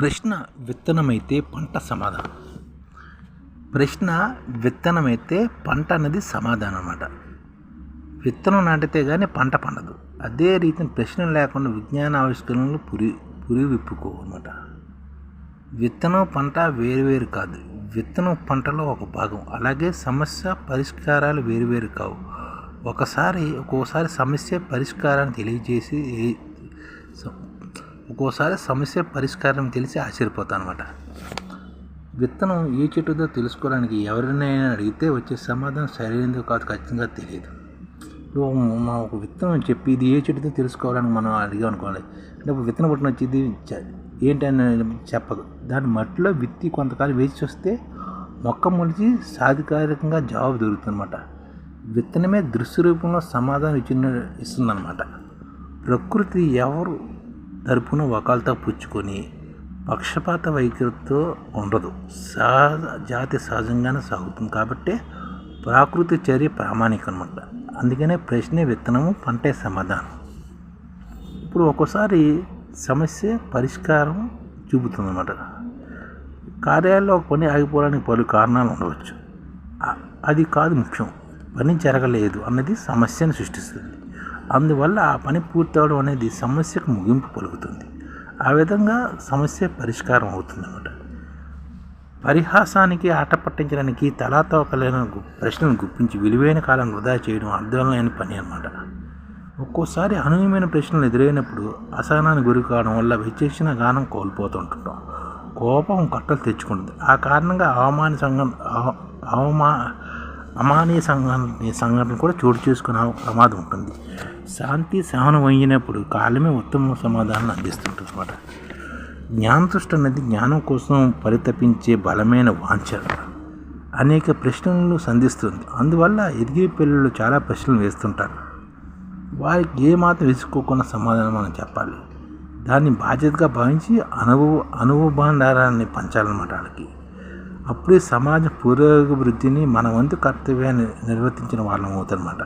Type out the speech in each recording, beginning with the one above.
ప్రశ్న విత్తనమైతే పంట సమాధానం. ప్రశ్న విత్తనమైతే పంట అనేది సమాధానం అన్నమాట. విత్తనం నాటితే కానీ పంట పండదు. అదే రీతిని ప్రశ్న లేకుండా విజ్ఞాన ఆవిష్కరణలు పురి పురి విప్పుకో అనమాట విత్తనం పంట వేరువేరు కాదు. విత్తనం పంటలో ఒక భాగం. అలాగే సమస్య పరిష్కారాలు వేరువేరు కావు. ఒకసారి ఒక్కోసారి సమస్య పరిష్కారాన్ని తెలియజేసి ఒక్కోసారి సమస్య పరిష్కారం తెలిసి ఆశ్చర్యపోతాను అనమాట విత్తనం ఏ చెట్టుదో తెలుసుకోవడానికి ఎవరినైనా అడిగితే వచ్చే సమాధానం సరైనదో కాదు ఖచ్చితంగా తెలియదు. ఇప్పుడు మా ఒక విత్తనం చెప్పి ఇది ఏ చెట్టుతో తెలుసుకోవాలని మనం అడిగాం అనుకోవాలి అంటే విత్తనం పుట్టిన వచ్చింది ఏంటి ఏంటని చెప్పదు. దాని మట్టిలో విత్తి కొంతకాలం వేచి చూస్తే మొక్క మొలిచి సాధికారికంగా జవాబు దొరుకుతుందన్నమాట. విత్తనమే దృశ్య రూపంలో సమాధానం ఇచ్చిన ఇస్తుందన్నమాట. ప్రకృతి ఎవరు తరపున ఒకళ్ళతో పుచ్చుకొని పక్షపాత వైఖరితో ఉండదు. సహజ జాతి సహజంగానే సాగుతుంది కాబట్టి ప్రాకృతి చర్య ప్రామాణికం అనమాట అందుకనే ప్రశ్నే విత్తనము పంటే సమాధానం. ఇప్పుడు ఒక్కోసారి సమస్య పరిష్కారం చూపుతుందన్నమాట. కార్యాలయంలో ఒక పని ఆగిపోవడానికి పలు కారణాలు ఉండవచ్చు. అది కాదు ముఖ్యం. పని జరగలేదు అన్నది సమస్యను సృష్టిస్తుంది. అందువల్ల ఆ పని పూర్తవడం అనేది సమస్యకు ముగింపు పలుకుతుంది. ఆ విధంగా సమస్య పరిష్కారం అవుతుందన్నమాట. పరిహాసానికి ఆట పట్టించడానికి తలాతోకలేని ప్రశ్నలు గుప్పించి విలువైన కాలం వృధా చేయడం అర్థం లేని పని అన్నమాట. ఒక్కోసారి అనూహ్యమైన ప్రశ్నలు ఎదురైనప్పుడు అసహనానికి గురి కావడం వల్ల విచక్షణ గానం కోల్పోతుంటుంటాం. కోపం కట్టలు తెచ్చుకుంటుంది. ఆ కారణంగా అవమాన సంఘం అవ- అవమా అమానీయ సంఘటన సంఘటన కూడా చోటు చేసుకునే ప్రమాదం ఉంటుంది. శాంతి సహనం అయినప్పుడు కాలమే ఉత్తమ సమాధానం అందిస్తుంటుంది అన్నమాట. జ్ఞానదృష్టి అనేది జ్ఞానం కోసం పరితపించే బలమైన వాంఛ. అనేక ప్రశ్నలను సంధిస్తుంది. అందువల్ల ఎదిగే పిల్లలు చాలా ప్రశ్నలు వేస్తుంటారు. వారికి ఏమాత్రం విసుకోకుండా సమాధానం మనం చెప్పాలి. దాన్ని బాధ్యతగా భావించి అనుభవ అనుభవ భాండారాన్ని పంచాలన్నమాట వాళ్ళకి. అప్పుడే సమాజ పురోభివృద్ధిని మన వంతు కర్తవ్యాన్ని నిర్వర్తించిన వాళ్ళం అవుతారన్నమాట.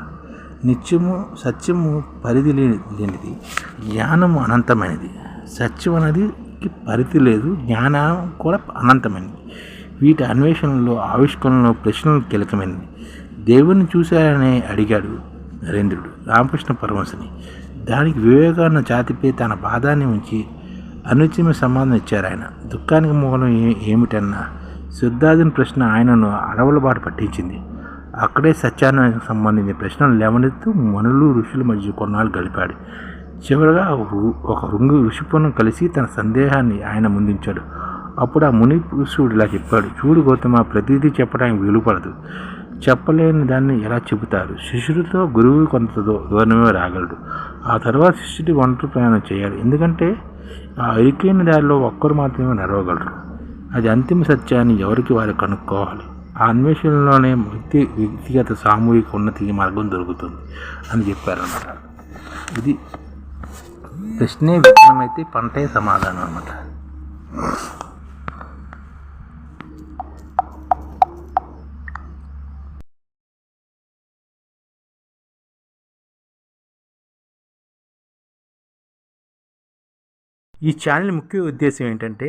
నిత్యము సత్యము పరిధి లేని లేనిది జ్ఞానము అనంతమైనది. సత్యం అనేది పరిధి లేదు జ్ఞానం కూడా అనంతమైనది. వీటి అన్వేషణలో ఆవిష్కరణలో ప్రశ్నలు కీలకమైనది దేవుణ్ణి చూశారని అడిగాడు నరేంద్రుడు రామకృష్ణ పరమశని దానికి వివేకాన్న జాతిపై తన బాధాన్ని ఉంచి అనుచిమ సమాధానం ఇచ్చారు ఆయన. దుఃఖానికి మూలం ఏమిటన్నా సిద్ధార్థుని ప్రశ్న ఆయనను అడవుల బాట పట్టించింది. అక్కడే సత్యానికి సంబంధించిన ప్రశ్నలు లేవనెత్తు మనులు ఋషుల మధ్య కొన్నాళ్ళు గడిపాడు. చివరగా ఒక ఒక రుంగు ఋషిపుణ్ణం కలిసి తన సందేహాన్ని ఆయన ముందించాడు. అప్పుడు ఆ ముని పురుషుడు ఇలా చెప్పాడు చూడు గౌతమ ప్రతిదీ చెప్పడానికి వీలుపడదు. చెప్పలేని దాన్ని ఎలా చెబుతారు? శిష్యుడితో గురువు కొంత దూరమే రాగలడు. ఆ తర్వాత శిష్యుడి ఒంటరి ప్రయాణం చేయాలి. ఎందుకంటే ఆ ఇరుకైన దారిలో ఒక్కరు మాత్రమే నడవగలరు. అది అంతిమ సత్యాన్ని ఎవరికి వారు కనుక్కోవాలి? ఆ అన్వేషణలోనే వ్యక్తి వ్యక్తిగత సామూహిక ఉన్నతికి మార్గం దొరుకుతుంది అని చెప్పారన్నమాట. ఇది ప్రశ్నే విత్తనమైతే పంటే సమాధానం అన్నమాట. ఈ ఛానల్ ముఖ్య ఉద్దేశం ఏంటంటే